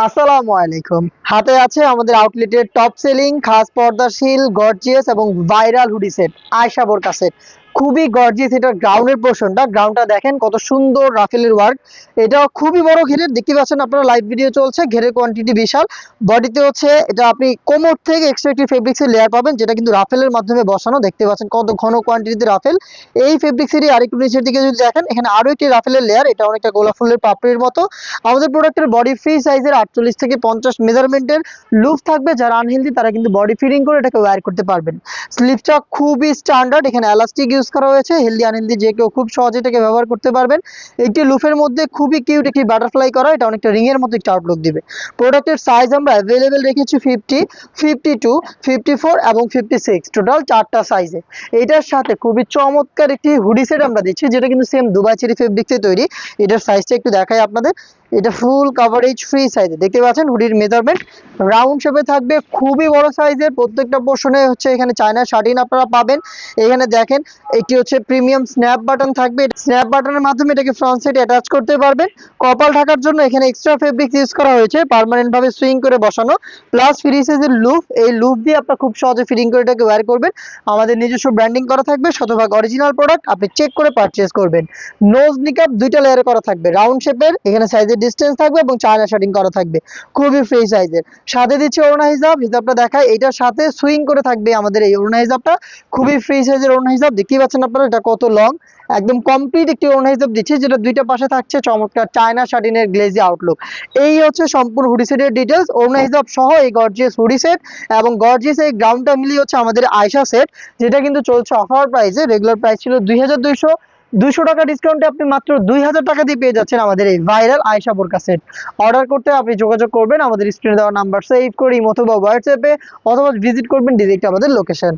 আসসালামু আলাইকুম। হাতে আছে আমাদের আউটলেটের টপ সেলিং খাস পর্দাশীল গর্জিয়াস এবং ভাইরাল হুডি সেট আয়শা বোরকা সেট খুবই গর্জিয়াস এটার গ্রাউন্ডের পোর্শনটা গ্রাউন্ডটা দেখেন কত সুন্দর রাফেলের ওয়ার্ক এটা খুবই বড় ঘেরের দেখতে পাচ্ছেন আপনারা লাইভ ভিডিও চলছে ঘেরের কোয়ান্টিটি বিশাল। বডিতে হচ্ছে, এটা আপনি কোমর থেকে এক্সট্রা একটি ফেব্রিক্সের লেয়ার পাবেন, যেটা কিন্তু রাফেলের মাধ্যমে বসানো। দেখতে পাচ্ছেন কত ঘন কোয়ান্টিটিতে রাফেল। এই ফেব্রিক্সেরই আরেকটু নিচের দিকে যদি দেখেন, এখানে আরও একটি রাফেলের লেয়ার এটা অনেকটা গোলাপ ফুলের পাপড়ির মতো। আমাদের প্রোডাক্টের বডি ফ্রি সাইজের আটচল্লিশ থেকে পঞ্চাশ মেজারমেন্টের লুপ থাকবে। যারা আনহেলদি তারা কিন্তু বডি ফিটিং করে এটাকে ওয়্যার করতে পারবেন। স্লিপটা খুবই স্ট্যান্ডার্ড এখানে এলাস্টিক ইউজ করা হয়েছে হেলদি আনহেলদি যে কেউ খুব সহজে এটাকে ব্যবহার করতে পারবেন। একটি লুফের মধ্যে খুবই কিউট একটি বাটারফ্লাই করা, এটা অনেকটা রিং এর মতো একটা আউটলুক দিবে। প্রোডাক্টের সাইজ আমরা অ্যাভেলেবেল রেখেছি fifty fifty two fifty four এবং ফিফটি সিক্স টোটাল চারটা সাইজে এটার সাথে খুবই চমৎকার একটি হুডি সেট আমরা দিচ্ছি, যেটা কিন্তু সেম দুবাই চেরি ফেব্রিক্সে তৈরি। এটার সাইজটা একটু দেখাই আপনাদের। এটা ফুল কাভারেজ ফ্রি সাইজে দেখতে পাচ্ছেন হুডির মেজারমেন্ট রাউন্ড শেপে থাকবে খুবই বড় সাইজের প্রত্যেকটা পোর্শনে হচ্ছে এখানে চায়না শার্টিন আপনারা পাবেন। এখানে দেখেন, একটি হচ্ছে প্রিমিয়াম স্ন্যাপ বাটন থাকবে। স্ন্যাপ বাটনের মাধ্যমে এটাকে ফ্রন্ট সাইডে অ্যাটাচ করতে পারবেন। কপাল ঢাকার জন্য এখানে এক্সট্রা ফেব্রিক ইউজ করা হয়েছে। পার্মানেন্ট ভাবে সুইং করে বসানো। প্লাস ফ্রি সাইজের লুপ এই লুপ দিয়ে আপনারা খুব সহজে ফিটিং করে এটাকে ওয়্যার করবেন। আমাদের নিজস্ব ব্র্যান্ডিং করা থাকবে। শতভাগ অরিজিনাল প্রোডাক্ট আপনি চেক করে পারচেজ করবেন। নোজ নিকাপ দুইটা লেয়ারে করা থাকবে। রাউন্ড শেপের এখানে সাইজের ডিস্টেন্স থাকবে এবং চায়না শার্টিং করা থাকবে। খুবই ফ্রি সাইজের সাথে দিচ্ছে ওড়না হিসাব হিসাবটা দেখায় এটার সাথে সুইং করে থাকবে আমাদের এই ওড়না হিসাবটা খুবই ফ্রি সাইজের ওড়না হিসাব দেখতেই পাচ্ছেন আপনারা, এটা কত লং একদম কমপ্লিট একটি ওড়না হিসাব দিচ্ছি, যেটা দুইটা পাশে থাকছে। চমৎকার চায়না শার্টিনের গ্লেজি আউটলুক এই হচ্ছে সম্পূর্ণ হুডি সেটের ডিটেলস ওড়না হিসাব সহ এই গর্জিয়াস হুডি সেট এবং গর্জিয়াস এই গ্রাউন্ডটা মিলিয়ে হচ্ছে আমাদের আয়শা সেট যেটা কিন্তু চলছে অফার প্রাইসে রেগুলার প্রাইস ছিল দুই হাজার দুইশো। দুইশো টাকা ডিসকাউন্টে আপনি মাত্র দুই হাজার টাকা দিয়ে পেয়ে যাচ্ছেন আমাদের এই ভাইরাল আয়সা বোরকা সেট অর্ডার করতে আপনি যোগাযোগ করবেন, আমাদের স্ক্রিনে দেওয়া নাম্বার সেভ করি অথবা হোয়াটসঅ্যাপে অথবা ভিজিট করবেন ডিরেক্ট আমাদের লোকেশন